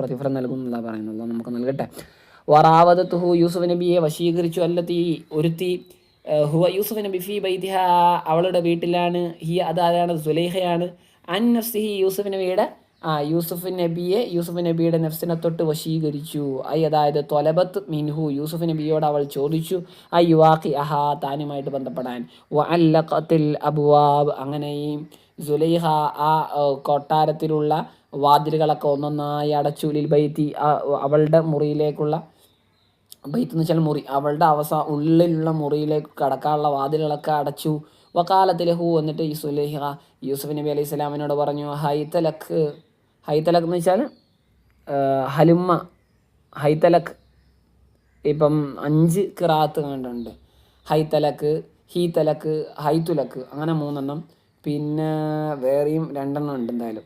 പ്രതിഫലം നൽകുന്നതാണ് പറയുന്നത്. നമുക്ക് നൽകട്ടെ. വറാവതത്തുഹു യൂസുഫ് നബിയെ വശീകരിച്ചു അല്ലത്തി ഒരുത്തി. ഹുവ യൂസുഫ് നബി ഫി ബൈദിഹ അവളുടെ വീട്ടിലാണ്. ഹി അതാരാണ്? സുലൈഹയാണ്. അൻ നഫ്സിഹി യൂസുഫ് നബിയുടെ ആ യൂസുഫ് നബിയെ യൂസുഫ് നബിയുടെ നഫ്സിനെ തൊട്ട് വശീകരിച്ചു. ഐ അതായത് തൊലബത്ത് മിൻഹു യൂസുഫ് നബിയോട് അവൾ ചോദിച്ചു ഐ യുവാഖി അഹാ താനുമായിട്ട് ബന്ധപ്പെടാൻ. അബുവാബ് അങ്ങനെ സുലൈഹ ആ കൊട്ടാരത്തിലുള്ള വാതിലുകളൊക്കെ ഒന്നൊന്നായി അടച്ചു ലിൽ ബൈത്തി അവളുടെ മുറിയിലേക്കുള്ള ബൈത്ത് എന്ന് വെച്ചാൽ മുറി അവളുടെ അവസാ ഉള്ളിലുള്ള മുറിയിലേക്ക് കടക്കാനുള്ള വാതിലുകളൊക്കെ അടച്ചു. വക്കാലത്തിലെ എന്നിട്ട് ഈ സുലേഹ യൂസുഫ് നബി അലൈഹി സ്വലാമിനോട് പറഞ്ഞു ഹൈത്തലക്ക് ഹൈത്തലക്ക് എന്ന് വെച്ചാൽ ഹലുമ്മ ഹൈത്തലക്ക് ഇപ്പം അഞ്ച് കിറാത്ത് കണ്ടുണ്ട് ഹൈത്തലക്ക് ഹീത്തലക്ക് ഹൈത്തുലക്ക് അങ്ങനെ മൂന്നെണ്ണം. പിന്നെ വേറെയും രണ്ടെണ്ണം ഉണ്ട് എന്തായാലും.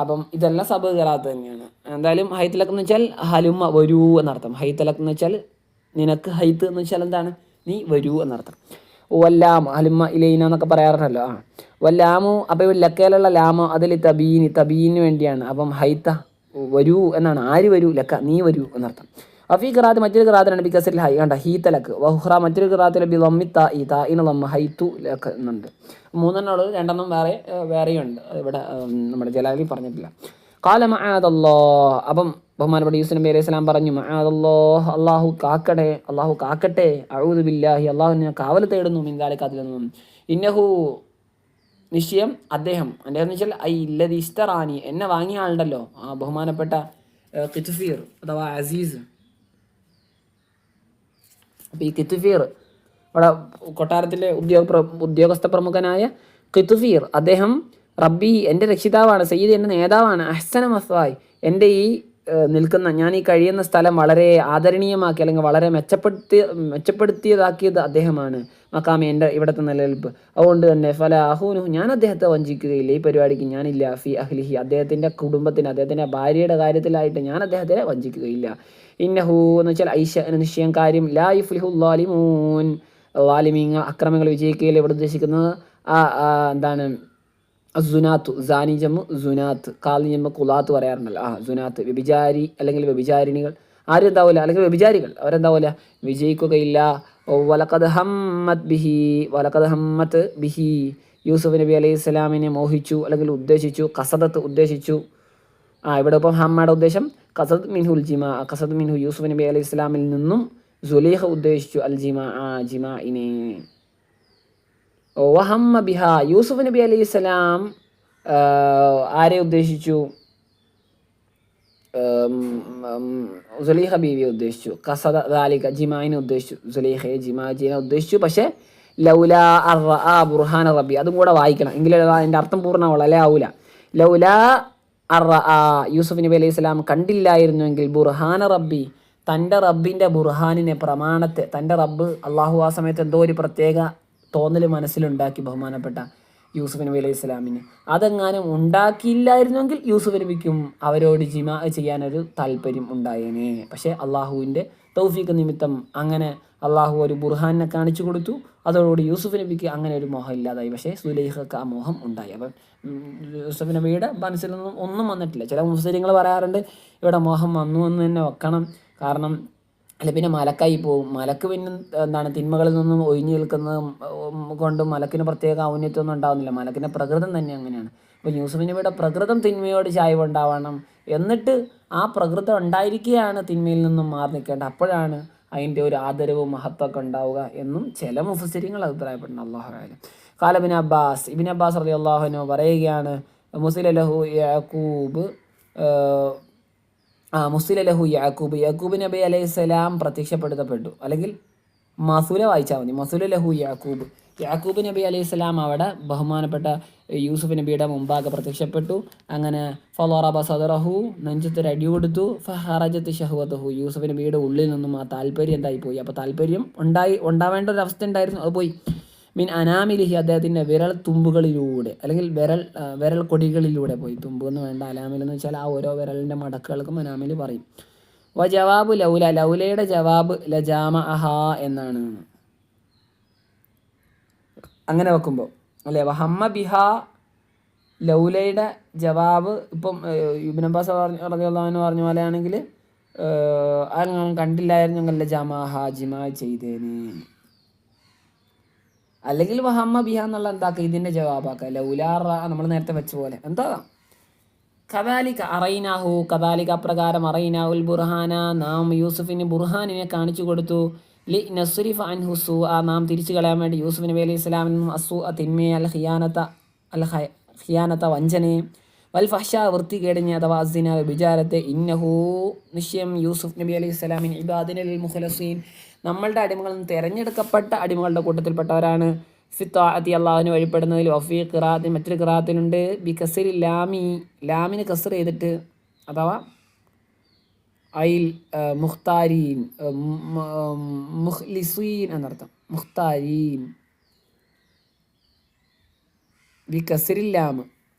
അപ്പം ഇതെല്ലാം സബ് തന്നെയാണ്. എന്തായാലും ഹൈത്തലക്ക് എന്ന് വെച്ചാൽ ഹലുമ വരൂ എന്നർത്ഥം. ഹൈത്തലക്ക് എന്ന് വെച്ചാൽ നിനക്ക് ഹൈത്ത് എന്ന് വെച്ചാൽ എന്താണ്? നീ വരൂ എന്നർത്ഥം. വല്ലാമു ഹലുമ ഇലൈന എന്നൊക്കെ പറയാറുണ്ടല്ലോ. ആ. വല്ലാമു ഇവിടെ ലക്കയിലുള്ള ലാമോ അതിൽ തബീന് തബീന് വേണ്ടിയാണ്. അപ്പം ഹൈത്ത വരൂ എന്നാണ്. ആര് വരൂ? ലക്ക നീ വരൂ എന്നർത്ഥം. അഫീ ഖിറാത്ത് മറ്റൊരു ഖറാത്തിലാണ് ബി കസിൽ ഹൈ. കണ്ട ഹീത്തലക്ക് വഹുറ മറ്റൊരു ഖിറാത്തിൽ ബി ലമ്മി ത ഈ ത ഇന ലമ്മ ഹൈത്തു ലക്ക് എന്നുണ്ട്. മൂന്നെണ്ണം ഉള്ളത് രണ്ടെണ്ണം വേറെ വേറെയുണ്ട്. ഇവിടെ നമ്മുടെ ജലാലി പറഞ്ഞിട്ടില്ല. കാല മഹാദല്ലോ അപ്പം ബഹുമാനപ്പെട്ട യൂസുഫ് നബി അലൈഹി പറഞ്ഞു മഹാദല്ലോ അള്ളാഹു കാക്കട്ടെ അള്ളാഹു കാക്കട്ടെ അഴുതു ബില്ലാഹി അള്ളാഹു കാവൽ തേടുന്നു മിന്താലിക്കാത്തിൽ നിന്നും. ഇന്നഹു നിശ്ചയം അദ്ദേഹം അദ്ദേഹം എന്ന് വെച്ചാൽ ഐ ഇല്ലത് ഇസ്തറാനി എന്നെ വാങ്ങിയ ആളുണ്ടല്ലോ. ആ ബഹുമാനപ്പെട്ട കിത്ഫീർ അഥവാ അസീസ്. അപ്പോൾ ഈ കിത്തുഫീർ ഇവിടെ കൊട്ടാരത്തിലെ ഉദ്യോഗ ഉദ്യോഗസ്ഥ പ്രമുഖനായ കിത്തുഫീർ അദ്ദേഹം റബ്ബി എന്റെ രക്ഷിതാവാണ് സയ്യിദ് എന്റെ നേതാവാണ് അഹ്സന മസ്വായ് എന്റെ ഈ നിൽക്കുന്ന ഞാൻ ഈ കഴിയുന്ന സ്ഥലം വളരെ ആദരണീയമാക്കി അല്ലെങ്കിൽ വളരെ മെച്ചപ്പെടുത്തി മെച്ചപ്പെടുത്തിയതാക്കിയത് അദ്ദേഹമാണ്. മക്കാമി എന്റെ ഇവിടുത്തെ നിലനിൽപ്പ്. അതുകൊണ്ട് തന്നെ ഫല അഹൂനു ഞാൻ അദ്ദേഹത്തെ വഞ്ചിക്കുകയില്ല. ഈ പരിപാടിക്ക് ഞാനില്ല. ഫി അഹ്ലിഹി അദ്ദേഹത്തിന്റെ കുടുംബത്തിന് അദ്ദേഹത്തിന്റെ ഭാര്യയുടെ കാര്യത്തിലായിട്ട് ഞാൻ അദ്ദേഹത്തെ വഞ്ചിക്കുകയില്ല. ഇന്നഹു എന്ന് വെച്ചാൽ ഐശ നിശ്ചയം കാര്യം ലാ യുഫ്ലിഹു ലാലിമൂൻ ലാലിമീങ്ങൾ അക്രമങ്ങൾ വിജയിക്കുകയിൽ ഇവിടെ ഉദ്ദേശിക്കുന്നത് എന്താണ് സുനാത്തു സാനി ജമ്മു സുനാത്ത് കാലി ജമ്മു കുലാത്ത് പറയാറുണ്ടല്ലോ. ആ സുനാത്ത് വ്യഭിചാരി അല്ലെങ്കിൽ വ്യഭിചാരിണികൾ. ആരും എന്താവില്ല അല്ലെങ്കിൽ വ്യഭിചാരികൾ. അവരെന്താവില്ല വിജയിക്കുകയില്ല. വലക്കത് ഹമ്മത് ബിഹി വലക്കത് ഹമ്മത്ത് ബിഹി. യൂസുഫ് നബി അലൈഹി സ്വലാമിനെ മോഹിച്ചു അല്ലെങ്കിൽ ഉദ്ദേശിച്ചു കസദത്ത് ഉദ്ദേശിച്ചു. ആ ഇവിടെ ഇപ്പം ഹമ്മയുടെ ഉദ്ദേശം കസദ് മിൻഹുൽ ജിമ കസദ് മിൻഹു യൂസുഫ് നബി അലൈഹി ഇസ്ലാമിൽ നിന്നും സുലീഹ ഉദ്ദേശിച്ചു അൽ ജിമ ആ ജിമ ഇനെ. വഹമ്മ ബിഹ യൂസുഫ് നബി അലൈഹി സ്വലാം ആരെ ഉദ്ദേശിച്ചു? സുലീഹ ബീവിയെ ഉദ്ദേശിച്ചു. കസദ ദാലിക ജിമായിനെ ഉദ്ദേശിച്ചു. സുലൈഹയെ ജിമാജിനെ ഉദ്ദേശിച്ചു. പക്ഷേ ലൗല അർ റആ ബുർഹാന റബ്ബി അതും കൂടെ വായിക്കണം. എങ്കിലേ അതിന്റെ അർത്ഥം പൂർണമാവുള്ളൂ. അല്ലേ ആവൂല. ലൗല അർ യൂസുഫ് നബി അലൈഹി സ്വലാം കണ്ടില്ലായിരുന്നുവെങ്കിൽ ബുർഹാന റബ്ബി തന്റെ റബ്ബിന്റെ ബുർഹാനിനെ പ്രമാണത്തെ തന്റെ റബ്ബ് അള്ളാഹു ആ സമയത്ത് എന്തോ ഒരു പ്രത്യേക തോന്നൽ മനസ്സിലുണ്ടാക്കി ബഹുമാനപ്പെട്ട യൂസുഫ് നബി അലൈഹി സ്വലാമിന്. അതെങ്ങാനും ഉണ്ടാക്കിയില്ലായിരുന്നെങ്കിൽ യൂസുഫ് നബിക്കും അവരോട് ജിമ ചെയ്യാനൊരു താല്പര്യം ഉണ്ടായേനെ. പക്ഷേ അള്ളാഹുവിന്റെ തൗഫീഖ് നിമിത്തം അങ്ങനെ അള്ളാഹു ഒരു ബുർഹാനെ കാണിച്ചു കൊടുത്തു. അതോടുകൂടി യൂസുഫ് നബിക്ക് അങ്ങനെ ഒരു മോഹം ഇല്ലാതായി. പക്ഷേ സുലൈഹക്ക് ആ മോഹം ഉണ്ടായി. അപ്പം യൂസുഫ് നബിയുടെ മനസ്സിലൊന്നും ഒന്നും വന്നിട്ടില്ല. ചില മുസ്ലിങ്ങൾ പറയാറുണ്ട് ഇവിടെ മോഹം വന്നു എന്ന് തന്നെ വെക്കണം. കാരണം അല്ല പിന്നെ മലക്കായി പോവും. മലക്ക് പിന്നെ എന്താണ് തിന്മകളിൽ നിന്നും ഒഴിഞ്ഞു നിൽക്കുന്നത് കൊണ്ട് മലക്കിന് പ്രത്യേക ഔന്നത്യമൊന്നും ഉണ്ടാവുന്നില്ല. മലക്കിന്റെ പ്രകൃതം തന്നെ അങ്ങനെയാണ്. അപ്പോൾ യൂസുഫ് പ്രകൃതം തിന്മയോട് ചായ്വ് ഉണ്ടാവണം എന്നിട്ട് ആ പ്രകൃതം ഉണ്ടായിരിക്കുകയാണ് തിന്മയിൽ നിന്നും മാറി നിൽക്കേണ്ടത്. അപ്പോഴാണ് അതിന്റെ ഒരു ആദരവും മഹത്വമൊക്കെ ഉണ്ടാവുക എന്നും ചില മുഫസിരിങ്ങൾ അഭിപ്രായപ്പെടുന്നു അള്ളാഹു കാലബിൻ അബ്ബാസ്. ഇബിൻ അബ്ബാസ് അലി അള്ളാഹുനോ പറയുകയാണ് മുസിലഹു യാക്കൂബ് ഏഹ്, ആ മുസ്ലിം ലഹു യാക്കൂബ്. യാക്കൂബ് നബി അലൈഹി സ്വലാം പ്രത്യക്ഷപ്പെടുത്തപ്പെട്ടു. അല്ലെങ്കിൽ മസൂല വായിച്ചാൽ മതി. മസൂല ലഹു യാക്കൂബ്. യാക്കൂബ് നബി അലൈഹി സ്വലാം അവിടെ ബഹുമാനപ്പെട്ട യൂസുഫ് നബിയുടെ മുമ്പാകെ പ്രത്യക്ഷപ്പെട്ടു. അങ്ങനെ ഫലോറബ സദറഹു നെഞ്ചത്തൊരു അടി കൊടുത്തു. ഫഹറജത്ത് ഷഹുവത്തഹു യൂസുഫ് നബിയുടെ ഉള്ളിൽ നിന്നും ആ താല്പര്യം എന്തായി പോയി. അപ്പോൾ താല്പര്യം ഉണ്ടായി ഉണ്ടാവേണ്ട ഒരു അവസ്ഥ ഉണ്ടായിരുന്നു. അത് പോയി. മീൻ അനാമിലിഹി അദ്ദേഹത്തിന്റെ വിരൽ തുമ്പുകളിലൂടെ അല്ലെങ്കിൽ വിരൽ വിരൽ കൊടികളിലൂടെ പോയി തുമ്പ് എന്ന് വേണ്ട അനാമിൽ എന്ന് വെച്ചാൽ ആ ഓരോ വിരലിന്റെ മടക്കുകൾക്കും അനാമിൽ പറയും. വ ജവാബ് ലൗല ലൗലയുടെ ജവാബ് ലജാമ അഹാ എന്നാണ്. അങ്ങനെ വെക്കുമ്പോൾ അല്ലേ? വഹമ്മ ബിഹ ലൗലയുടെ ജവാബ് ഇപ്പം ഇബിൻ അബ്ബാസ് പറഞ്ഞ പറഞ്ഞ പോലെ ആണെങ്കിൽ അങ്ങനെ കണ്ടില്ലായിരുന്നു ഞങ്ങളുടെ ജമാ ഹാജിമ ചെയ്തേന്. അല്ലെങ്കിൽ വഹമ്മ ബിഹ എന്നുള്ള എന്താക്കുക ഇതിന്റെ ജവാബാക്കുക ലൗലാറ നമ്മൾ നേരത്തെ വെച്ച പോലെ. എന്താ? കദാലിക അറൈനാഹു കദാലിക അപ്രകാരം അറൈനാഹുൽ ബുർഹാന. നാം യൂസുഫിന് ബുർഹാനിനെ കാണിച്ചു കൊടുത്തു. ലി നസുരിഫ് അൻ ഹുസു ആ നാം തിരിച്ചു കളയാൻ വേണ്ടി യൂസുഫ് നബി അലൈഹി ഇസ്ലാമിനും അസു അ തിന്മയെ അൽ ഹിയാനത്ത അൽ ഹിയാനത്ത വഞ്ചനയെ വൽ ഫഹ്ഷ വൃത്തികേടിഞ്ഞ അഥവാ അസിന വിചാരത്തെ ഇന്നഹു നിശ്ചയം യൂസുഫ് നബി അലൈഹി സ്വലാമിൻ ഇബാദിൻ മുഖലസീൻ. നമ്മളുടെ അടിമകളിൽ നിന്ന് തിരഞ്ഞെടുക്കപ്പെട്ട അടിമകളുടെ കൂട്ടത്തിൽപ്പെട്ടവരാണ്. ഫിത്താഅത്തി അള്ളാഹുവിന് വഴിപ്പെടുന്നതിൽ വഫീ ഖിറാത്തിൻ മറ്റൊരു ഖിറാത്തിനുണ്ട് ബി കസരി ലാമി ലാമിന് കസർ ചെയ്തിട്ട് അഥവാ ഐൽ മുഖ്താരീൻ മുഖ്ലിസീൻ എന്നർത്ഥം. മുഖ്താരീൻ. ബി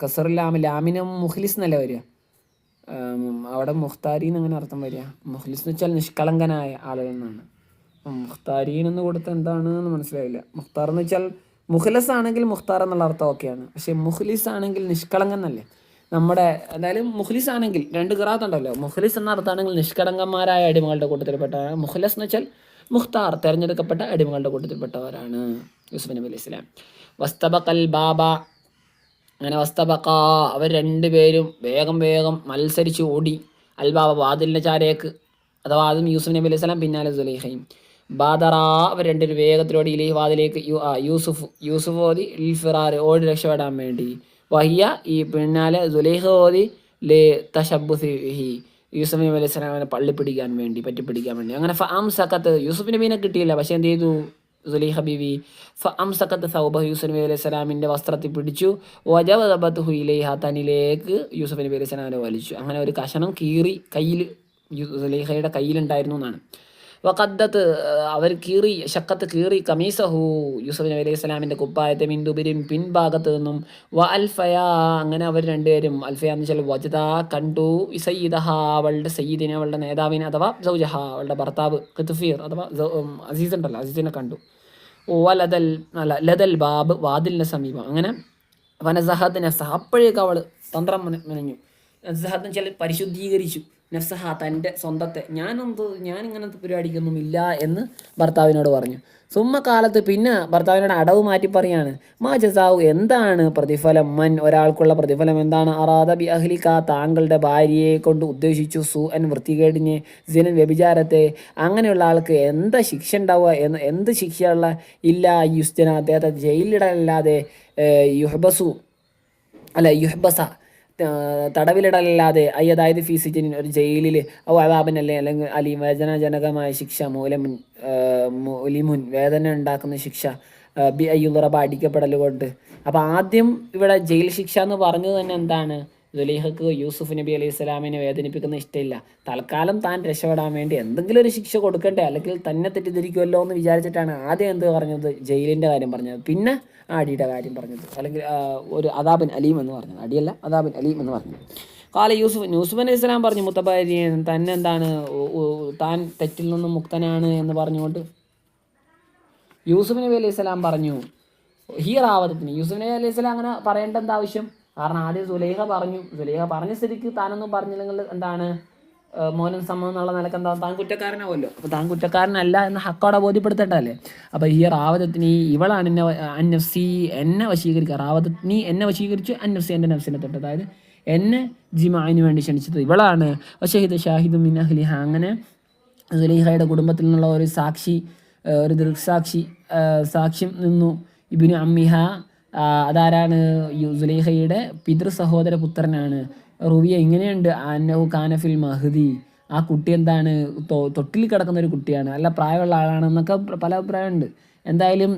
കസറില്ലാമ് ലാം ലാമിന് മുഖ്ലിസ് എന്നല്ലേ വരിക? അവിടെ മുഖ്താരീൻ അങ്ങനെ അർത്ഥം വരിക? മുഖ്ലിസ് എന്ന് വെച്ചാൽ നിഷ്കളങ്കനായ ആളുകൾ എന്നാണ്. മുഖ്താരീൻ എന്ന് കൊടുത്ത എന്താണ് എന്ന് മനസ്സിലായില്ല. മുഖ്താർ എന്ന് വെച്ചാൽ മുഖ്ലസ് ആണെങ്കിൽ മുഖ്താർ എന്നുള്ള അർത്ഥം ഓക്കെയാണ്. പക്ഷേ മുഖ്ലിസ് ആണെങ്കിൽ നിഷ്കളങ്കൻ എന്നല്ലേ? നമ്മുടെ എന്തായാലും മുഖ്ലിസ് ആണെങ്കിൽ രണ്ട് ഗ്രാത്ത് ഉണ്ടല്ലോ. മുഖ്ലിസ് എന്ന അർത്ഥമാണെങ്കിൽ നിഷ്കളങ്കന്മാരായ അടിമകളുടെ കൂട്ടത്തിൽപ്പെട്ടവരാണ്. മുഖ്ലസ് എന്ന് വെച്ചാൽ മുഖ്താർ തിരഞ്ഞെടുക്കപ്പെട്ട അടിമകളുടെ കൂട്ടത്തിൽപ്പെട്ടവരാണ് യൂസുഫ് നബി അലൈഹി സ്വലാം. വസ്തബഖൽ ബാബ അങ്ങനെ വസ്തബക്ക അവർ രണ്ടുപേരും വേഗം വേഗം മത്സരിച്ച് ഓടി അൽബാബ വാതിലിന്റെ ചാരേക്ക് അഥവാ അതും യൂസുഫ് നബി അലൈഹി സ്വലാം പിന്നാലെ സുലൈഹയും. ബാദറ അവർ രണ്ടുപേരും വേഗത്തിലോടി ഇലഹി വാതിലേക്ക് യൂസുഫ് യൂസുഫ് ഓതി ഇൽഫിറാർ ഓടി രക്ഷപ്പെടാൻ വേണ്ടി. വഹിയ ഈ പിന്നാലെ സുലൈഹ ഓതി ലേ തഷബുസിഹി യൂസുഫ് നബി അലൈഹി സ്വലാമിനെ പള്ളി പിടിക്കാൻ വേണ്ടി പറ്റി പിടിക്കാൻ വേണ്ടി. അങ്ങനെ ഫാം സക്കത്ത് യൂസുഫ് നബീനെ കിട്ടിയില്ല പക്ഷേ എന്ത് ചെയ്തു? സുലൈഹ ബിവി ഫ അംസക്കത്ത് സൗബ യൂസുഫ് നബി അലൈഹി സ്വലാമിന്റെ വസ്ത്രത്തിൽ പിടിച്ചു. വജവബത്ത് ഹുയിലേഹ തനിലേക്ക് യൂസുഫ് നബി അലൈഹി സ്വലാമിനെ വലിച്ചു. അങ്ങനെ ഒരു കഷണം കീറി കയ്യിൽ സുലൈഹയുടെ കയ്യിലുണ്ടായിരുന്നു എന്നാണ്. വഖദ്ദത്ത് അവർ കീറി ശക്കത്ത് കീറി കമീസഹു യൂസഫ് നബി അലൈഹി സ്വലാമിന്റെ കുപ്പായത്തെ മിന്ദുബിരിൻ പിൻഭാഗത്ത് നിന്നും. വ അൽഫയ അങ്ങനെ അവർ രണ്ടുപേരും അൽഫയ എന്ന് വെച്ചാൽ വജത കണ്ടു സയ്യിദഹ അവളുടെ സയ്യിദിനെ അവളുടെ നേതാവിനെ അഥവാ സൗജഹ അവളുടെ ഭർത്താവ് ഖിത്തുഫീർ അഥവാ അസീസ് ഉണ്ടല്ലോ അസീസിനെ കണ്ടു. ഓ ലതൽ അല്ല ലതൽ ബാബ് വാതിലിന് സമീപം. അങ്ങനെ വനസഹദിനെ അപ്പോഴേക്ക് അവൾ തന്ത്രം മെനഞ്ഞു. എന്ന് വെച്ചാൽ പരിശുദ്ധീകരിച്ചു. നഫ്സഹ തന്റെ സ്വന്തത്തെ ഞാനെന്ത് ഞാൻ ഇങ്ങനത്തെ പരിപാടിക്കൊന്നും ഇല്ല എന്ന് ഭർത്താവിനോട് പറഞ്ഞു. സുമ്മ കാലത്ത് പിന്നെ ഭർത്താവിനോട് അടവ് മാറ്റി പറയാണ് മാ ജസാവു എന്താണ് പ്രതിഫലം? മൻ ഒരാൾക്കുള്ള പ്രതിഫലം എന്താണ്? അറാദ ബി അഹ്ലിക്ക താങ്കളുടെ ഭാര്യയെ കൊണ്ട് ഉദ്ദേശിച്ചു സു അൻ വൃത്തികേടിഞ്ഞ് സിനൻ വ്യഭിചാരത്തെ അങ്ങനെയുള്ള ആൾക്ക് എന്താ ശിക്ഷ ഉണ്ടാവുക എന്ന് എന്ത് ശിക്ഷയുള്ള ഇല്ല യുസ്ജന അദ്ദേഹത്തെ ജയിലിടലല്ലാതെ യുഹബസു അല്ല യുഹബസ തടവിലിടലല്ലാതെ അയ്യ അതായത് ഫീസിറ്റിൻ ഒരു ജയിലിൽ ഓ അതാപനല്ലേ അല്ലെങ്കിൽ അലി വേദനാജനകമായ ശിക്ഷ മൂലമുൻ മൂലിമുൻ വേദന ഉണ്ടാക്കുന്ന ശിക്ഷ ബി അയ്യുറബ അടിക്കപ്പെടൽ കൊണ്ട് അപ്പോൾ ആദ്യം ഇവിടെ ജയിൽ ശിക്ഷ എന്ന് പറഞ്ഞത് തന്നെ എന്താണ്? ദുലീഹക്ക് യൂസുഫ് നബി അലൈഹി സ്വലാമിനെ വേദനിപ്പിക്കുന്ന ഇഷ്ടമില്ല തൽക്കാലം താൻ രക്ഷപ്പെടാൻ വേണ്ടി എന്തെങ്കിലും ഒരു ശിക്ഷ കൊടുക്കട്ടെ അല്ലെങ്കിൽ തന്നെ തെറ്റിദ്ധരിക്കുമല്ലോ എന്ന് വിചാരിച്ചിട്ടാണ് ആദ്യം എന്ത് പറഞ്ഞത്? ജയിലിന്റെ കാര്യം പറഞ്ഞത്. പിന്നെ അടിയുടെ കാര്യം പറഞ്ഞത്. അല്ലെങ്കിൽ ഒരു അദാബിൻ അലീം എന്ന് പറഞ്ഞത്. അടിയല്ല അദാബിൻ അലീം എന്ന് പറഞ്ഞത്. കാല യൂസുഫ് യൂസുഫ് അലൈഹി ഇസ്ലാം പറഞ്ഞു മുത്തബാരിയൻ തന്നെ എന്താണ് താൻ തെറ്റിൽ നിന്നും മുക്തനാണ് എന്ന് പറഞ്ഞുകൊണ്ട് യൂസുഫ് നബി അലൈഹി സ്വലാം പറഞ്ഞു ഹീറാവതത്തിന് യൂസുഫ് നബി അലൈഹി സ്വലാം അങ്ങനെ പറയേണ്ട എന്താവശ്യം? കാരണം ആദ്യം സുലേഖ പറഞ്ഞു. സുലേഖ പറഞ്ഞ സ്ഥിതിക്ക് താനൊന്നും പറഞ്ഞില്ലെങ്കിൽ എന്താണ്? മോനും സമ്മതം എന്നുള്ള നിലയ്ക്ക് എന്താ താൻ കുറ്റക്കാരനാവുമല്ലോ. അപ്പോൾ താൻ കുറ്റക്കാരനല്ല എന്ന് ഹക്കോടെ ബോധ്യപ്പെടുത്തേണ്ടതല്ലേ? അപ്പോൾ ഈ റാവതത്തിന് ഇവളാണ് എന്നെ അന്നഫ്സി എന്നെ വശീകരിക്കുക റാവതത്തിന് എന്നെ വശീകരിച്ചു അന്നഫ്സി എന്റെ നഫ്സിനെ തൊട്ട്. അതായത് എന്നെ ജിമാന് വേണ്ടി ക്ഷണിച്ചത് ഇവളാണ്. വഷഹിദ് ഷാഹിദും മിൻ അഹ്ലിഹ. അങ്ങനെ സുലൈഹയുടെ കുടുംബത്തിൽ നിന്നുള്ള ഒരു സാക്ഷി ഒരു ദൃക്സാക്ഷി സാക്ഷ്യം നിന്നു ഇബിനു അമ്മിഹ. അതാരാണ്? സുലൈഹയുടെ പിതൃ സഹോദര പുത്രനാണ്. റുവിയ ഇങ്ങനെയുണ്ട്. അന്നഹു കാനഫിൽ മഹദി. ആ കുട്ടി എന്താണ്? തൊട്ടിൽ കിടക്കുന്ന ഒരു കുട്ടിയാണ്. അല്ല പ്രായമുള്ള ആളാണെന്നൊക്കെ പല അഭിപ്രായമുണ്ട്. എന്തായാലും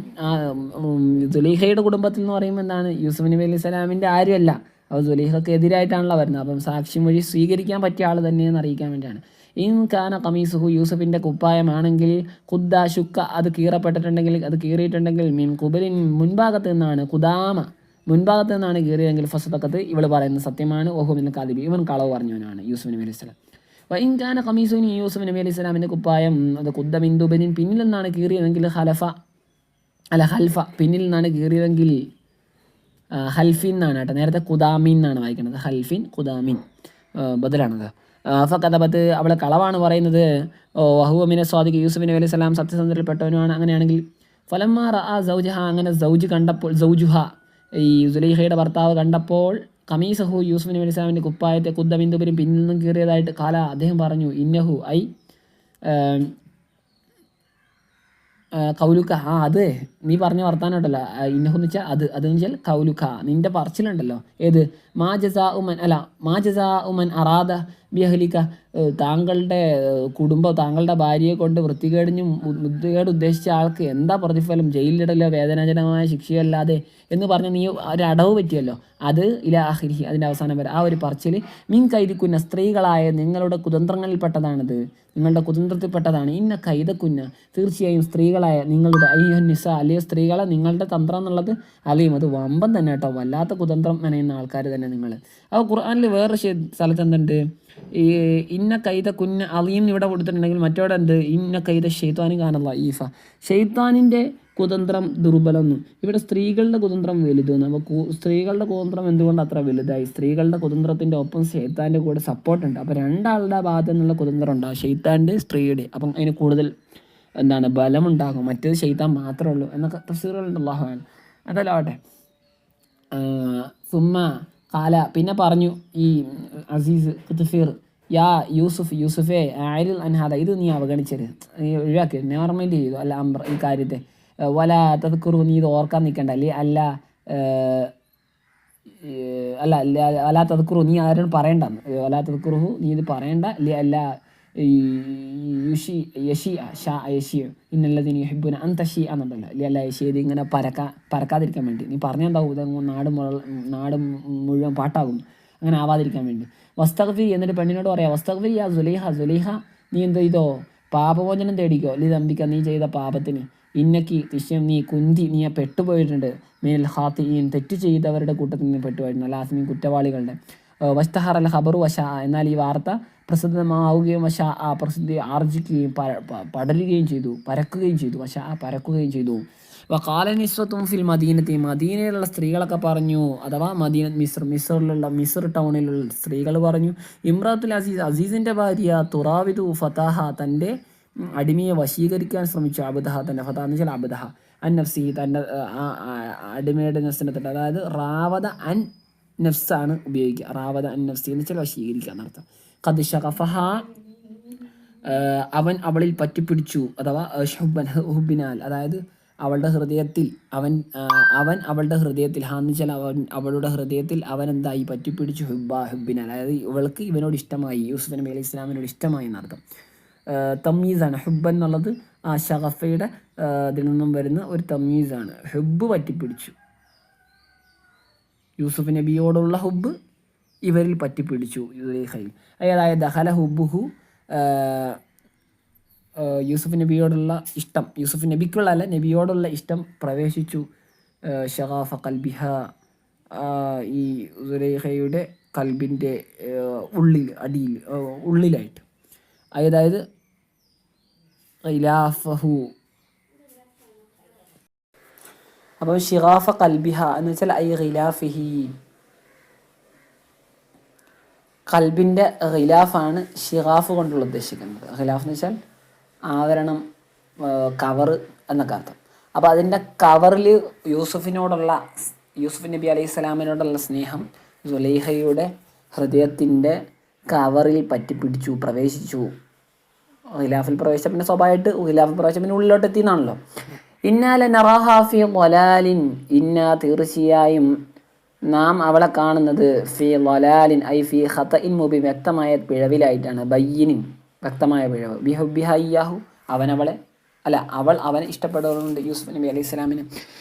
ജുലീഹയുടെ കുടുംബത്തിൽ എന്ന് പറയുമ്പോൾ എന്താണ്? യൂസുഫ് നബി അലൈഹി സ്വലാമിന്റെ ആരുമല്ല. അപ്പോൾ ജുലീഹയ്ക്ക് എതിരായിട്ടാണല്ലോ വരുന്നത്. അപ്പം സാക്ഷ്യം വഴി സ്വീകരിക്കാൻ പറ്റിയ ആൾ തന്നെയെന്ന് അറിയിക്കാൻ വേണ്ടിയാണ്. ഇൻ കാന കമീസുഹു യൂസഫിന്റെ കുപ്പായമാണെങ്കിൽ ഖുദ്ദ ശുക്ക അത് കീറപ്പെട്ടിട്ടുണ്ടെങ്കിൽ അത് കീറിയിട്ടുണ്ടെങ്കിൽ മീൻ കുബലിൻ മുൻഭാഗത്ത് നിന്നാണ് കുദാമ മുൻഭാഗത്ത് നിന്നാണ് കീറിയതെങ്കിൽ ഫസ്തക്കത്ത് ഇവൾ പറയുന്നത് സത്യമാണ്. ഓഹുമിൻ കാദിബി ഇവൻ കളവ് പറഞ്ഞവനാണ് യൂസുഫ് നബി അലൈഹി സ്വലാം വൈൻകാന കമീസുനി യൂസുഫ് നബി അലൈഹി സ്വലാമിന്റെ കുപ്പായം അത് കുദ്ദ ബിന്ദുബനിൻ പിന്നിൽ നിന്നാണ് കീറിയതെങ്കിൽ ഹലഫ അല്ല ഹൽഫ പിന്നിൽ നിന്നാണ് കീറിയതെങ്കിൽ ഹൽഫിൻ എന്നാണ് കേട്ടോ. നേരത്തെ കുദാമിൻ എന്നാണ് വായിക്കുന്നത്. ഹൽഫിൻ കുദാമിൻ ബദലാണത്. ബദലാണത് കഥപത്ത് അവളെ കളവാണ് പറയുന്നത്. വഹുവമിനെ സ്വാദിക്ക് യൂസുഫ് നബി അലൈഹി സ്വലാം സത്യസന്ധരിൽപ്പെട്ടവനുമാണ് അങ്ങനെയാണെങ്കിൽ ഫലമാർ ആ സൗജഹ അങ്ങനെ സൗജ് കണ്ടപ്പോൾ സൗജുഹ ഈ സുലൈഹയുടെ ഭർത്താവ് കണ്ടപ്പോൾ കമീസഹു യൂസുഫ് നബി അലിസ്ലാമിന്റെ കുപ്പായത്തെ കുദ്ദബിന്ദുപരും പിന്നിൽ നിന്നും കീറിയതായിട്ട് കാല അദ്ദേഹം പറഞ്ഞു ഇന്നഹു ഐ കൗലുക്ക ആ അത് നീ പറഞ്ഞ വർത്താനമുണ്ടല്ലോ ഇന്നഹെന്ന് വെച്ചാൽ അത് അതെന്ന് വെച്ചാൽ കൗലുക്ക നിന്റെ പറച്ചിലുണ്ടല്ലോ ഏത്? മാ ജസാ ഉമൻ അല്ല മാ ജസാ ഉമൻ അറാദ ബിഹലിക്ക താങ്കളുടെ കുടുംബം താങ്കളുടെ ഭാര്യയെ കൊണ്ട് വൃത്തികേടിഞ്ഞ് വൃത്തികേട് ഉദ്ദേശിച്ച ആൾക്ക് എന്താ പ്രതിഫലം? ജയിലിലിടലോ വേദനാജനകമായ ശിക്ഷയല്ലാതെ എന്ന് പറഞ്ഞ് നീ ഒരു അടവ് പറ്റിയല്ലോ. അത് ഇലാഹിരി അതിന്റെ അവസാനം വരെ. ആ ഒരു പറച്ചിൽ മീൻ കൈതിക്കുന്ന സ്ത്രീകളായ നിങ്ങളുടെ കുതന്ത്രങ്ങളിൽപ്പെട്ടതാണിത്. നിങ്ങളുടെ കുതന്ത്രത്തിൽപ്പെട്ടതാണ്. ഇന്ന കൈതക്കുന്ന തീർച്ചയായും സ്ത്രീകളായ നിങ്ങളുടെ അയ്യോ നിസ അല്ലയോ സ്ത്രീകളെ നിങ്ങളുടെ തന്ത്രം എന്നുള്ളത് അലിയും. അത് വമ്പം തന്നെ കേട്ടോ. വല്ലാത്ത കുതന്ത്രം നനയുന്ന ആൾക്കാർ തന്നെ നിങ്ങൾ. അപ്പോൾ ഖുർആാനിൽ വേറെ ശേ- സ്ഥലത്ത് എന്തുണ്ട്? ഈ ഇന്ന കൈത കുഞ്ഞ് അലിയും ഇവിടെ കൊടുത്തിട്ടുണ്ടെങ്കിൽ മറ്റോടെ എന്ത് ഇന്ന കൈത ഷെയ്ത്താനും കാണല്ല ഈഫ ഷെയ്ത്താനിന്റെ കുതന്ത്രം ദുർബലം ഇവിടെ സ്ത്രീകളുടെ കുതന്ത്രം വലുതെന്ന് അപ്പോൾ സ്ത്രീകളുടെ കുതന്ത്രം എന്തുകൊണ്ട് അത്ര വലുതായി? സ്ത്രീകളുടെ കുതന്ത്രത്തിന്റെ ഒപ്പം ഷെയ്ത്താന്റെ കൂടെ സപ്പോർട്ട് ഉണ്ട്. അപ്പോൾ രണ്ടാളുടെ ഭാഗത്തു നിന്നുള്ള കുതന്ത്രം ഉണ്ടാകും ഷെയ്ത്താന്റെ സ്ത്രീയുടെ. അപ്പം അതിന് കൂടുതൽ എന്താണ് ബലമുണ്ടാകും. മറ്റേത് ഷെയ്ത്താൻ മാത്രമേ ഉള്ളൂ. എന്നൊക്കെ തഫ്സീറുകളുണ്ട്. അള്ളാഹുവാൻ അതല്ല ആവട്ടെ സുമ്മ കാല. പിന്നെ പറഞ്ഞു ഈ അസീസ് ഖുത്ഫീർ യാ യൂസുഫ് യൂസുഫേ ആരിൽ അൻഹാദ ഇത് നീ അവഗണിച്ചരുത് നീ ഒഴിവാക്കി. നോർമലി ചെയ്തു. അല്ല അമ്പ്ര ഈ കാര്യത്തെ. വല തതക്കുറു നീ ഇത് ഓർക്കാൻ നിൽക്കണ്ട അല്ലേ അല്ല അല്ല അല്ല അല്ലാത്തത് കുറു നീ ആരോട് പറയണ്ടെന്ന് അല്ലാത്തത് തതക്കുറുഹു നീ ഇത് പറയണ്ട. അല്ലേ അല്ല ഷാ ഇന്നല്ലതിന് ഹിബുന അന്തഷി എന്നുണ്ടല്ലോ അല്ലേ അല്ല യഷി ഇങ്ങനെ പരക്കാ പരക്കാതിരിക്കാൻ വേണ്ടി. നീ പറഞ്ഞെന്താവും ഇതങ്ങ് നാട് നാട് മുഴുവൻ പാട്ടാകും അങ്ങനെ ആവാതിരിക്കാൻ വേണ്ടി. വസ്തഗ്ഫി എന്നിട്ട് പെണ്ണിനോട് പറയാം വസ്തഗ്ഫി ആ സുലൈഹ സുലൈഹ നീ എന്ത് ചെയ്തോ പാപമോചനം തേടിക്കോ? ലി തമ്പിക്ക നീ ചെയ്ത പാപത്തിന്. ഇന്നക്കി നിശ്ചയം നീ കുന്തി നീ പെട്ടുപോയിട്ടുണ്ട്. മീനൽ ഹാത്തി തെറ്റ് ചെയ്തവരുടെ കൂട്ടത്തിൽ നീ പെട്ടുപോയിട്ടുണ്ട്. ലാസ്മീൻ കുറ്റവാളികളുടെ. വസ്തഹർ അൽ ഖബറു വശ. എന്നാൽ ഈ വാർത്ത പ്രസിദ്ധമാവുകയും വശ ആ പ്രസിദ്ധി ആർജിക്കുകയും പടരുകയും ചെയ്തു പരക്കുകയും ചെയ്തു വശ ആ പരക്കുകയും ചെയ്തു. വക്കാല നിസ്വത്തും ഫിൽ മദീനത്തി. മദീനയിലുള്ള സ്ത്രീകളൊക്കെ പറഞ്ഞു അഥവാ മദീന മിസ്ർ മിസ്റിലുള്ള മിസ്ർ ടൗണിലുള്ള സ്ത്രീകൾ പറഞ്ഞു ഇമ്രാത്തുൽ അസീസ് അസീസിന്റെ ഭാര്യ തുറാവിദു ഫതാഹ തന്റെ അടിമയെ വശീകരിക്കാൻ ശ്രമിച്ചു അബുദഹ തന്റെ ഫതാഹ. എന്ന് വെച്ചാൽ അബുദഹ. അൻ നഫ്സി തന്റെ അടിമയുടെ നസ്നത്തിന്റെ അതായത് റാവത അൻ നഫ്സാണ് ഉപയോഗിക്കുക റാവത അൻ നഫ്സി എന്ന് വെച്ചാൽ വശീകരിക്കുക എന്നർത്ഥം ഖദ് ഷഖഫഹ അവൻ അവളിൽ പറ്റിപ്പിടിച്ചു. അഥവാ ഹുബ്ബൻ ഹുബിനാൽ അതായത് അവളുടെ ഹൃദയത്തിൽ അവൻ അവൻ അവളുടെ ഹൃദയത്തിൽ ഹാന്ന് വെച്ചാൽ അവൻ അവളുടെ ഹൃദയത്തിൽ അവൻ എന്തായി? പറ്റിപ്പിടിച്ചു ഹുബ ഹുബിനാൽ അതായത് ഇവൾക്ക് ഇവനോട് ഇഷ്ടമായി. യൂസുഫ് നബി അലൈഹി ഇസ്ലാമിനോട് ഇഷ്ടമായി എന്നർത്ഥം തമ്മീസാണ്. ഹുബ്ബൻ എന്നുള്ളത് ആ ഷഖഫയുടെ ഇതിൽ നിന്നും വരുന്ന ഒരു തമ്മീസാണ്. ഹുബ് പറ്റിപ്പിടിച്ചു. യൂസുഫ് നബിയോടുള്ള ഹുബ്ബ് ഇവരിൽ പറ്റിപ്പിടിച്ചു യുലൈഖയിൽ അതായത് ദഹല ഹുബുഹു യൂസുഫ് നബിയോടുള്ള ഇഷ്ടം യൂസുഫ് നബിക്കുള്ള അല്ല നബിയോടുള്ള ഇഷ്ടം പ്രവേശിച്ചു ഷഹാഫ കൽബിഹ ഈ സുരേഖയുടെ കൽബിന്റെ ഉള്ളിൽ അടിയിൽ ഉള്ളിലായിട്ട്. അതായത് ഖിലാഫഹു അപ്പോൾ ഷിറാഫ കൽബിഹ എന്ന് വെച്ചാൽ ഐ ഖിലാഫിഹി. കൽബിന്റെ ഖിലാഫാണ് ഷിറാഫ് കൊണ്ടുള്ള ഉദ്ദേശിക്കുന്നത്. ഖിലാഫ് എന്ന് വെച്ചാൽ ആവരണം കവർ എന്നൊക്കെ അർത്ഥം. അപ്പോൾ അതിന്റെ കവറിൽ യൂസുഫിനോടുള്ള യൂസുഫ് നബി അലൈഹി സ്വലാമിനോടുള്ള സ്നേഹം സുലൈഹയുടെ ഹൃദയത്തിന്റെ കവറിൽ പറ്റി പിടിച്ചു പ്രവേശിച്ചു. ഖിലാഫിൽ പ്രവേശിച്ച പിന്നെ സ്വാഭാവികമായിട്ട് ഖിലാഫിൽ പ്രവേശിച്ച പിന്നെ ഉള്ളിലോട്ട് എത്തിയെന്നാണല്ലോ ഇന്നാല നറാഹാഫി വലാലിൻ ഇന്ന തീർച്ചയായും നാം അവളെ കാണുന്നത് ഫി വലാലിൻ ഐ ഫി ഹത്ത ഇൻ മുബി വ്യക്തമായ പിഴവിലായിട്ടാണ്. ബയ്യനിൻ വ്യക്തമായ പിഴവ്. ബിഹുബിഹയ്യാഹു അവനവളെ അല്ല അവൾ അവനെ ഇഷ്ടപ്പെടുന്നുണ്ട് യൂസുഫ് നബി അലൈഹി സ്വലാമിന്.